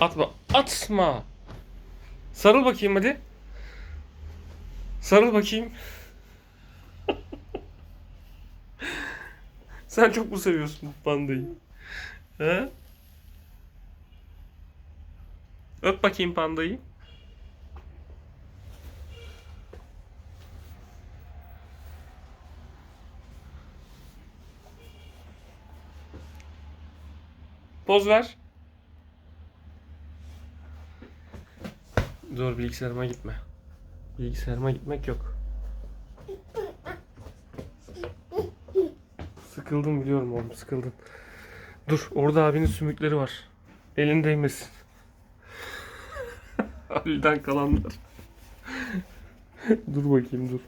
Atma. Atma. Sarıl bakayım hadi. Sarıl bakayım. Sen çok mu seviyorsun pandayı? He? Öp bakayım pandayı. Poz ver. Zor bilgisayarıma gitme. Bilgisayarıma gitmek yok. Sıkıldım biliyorum oğlum sıkıldım. Dur orada abinin sümükleri var. Elin değmesin. Ali'den kalanlar. dur bakayım dur.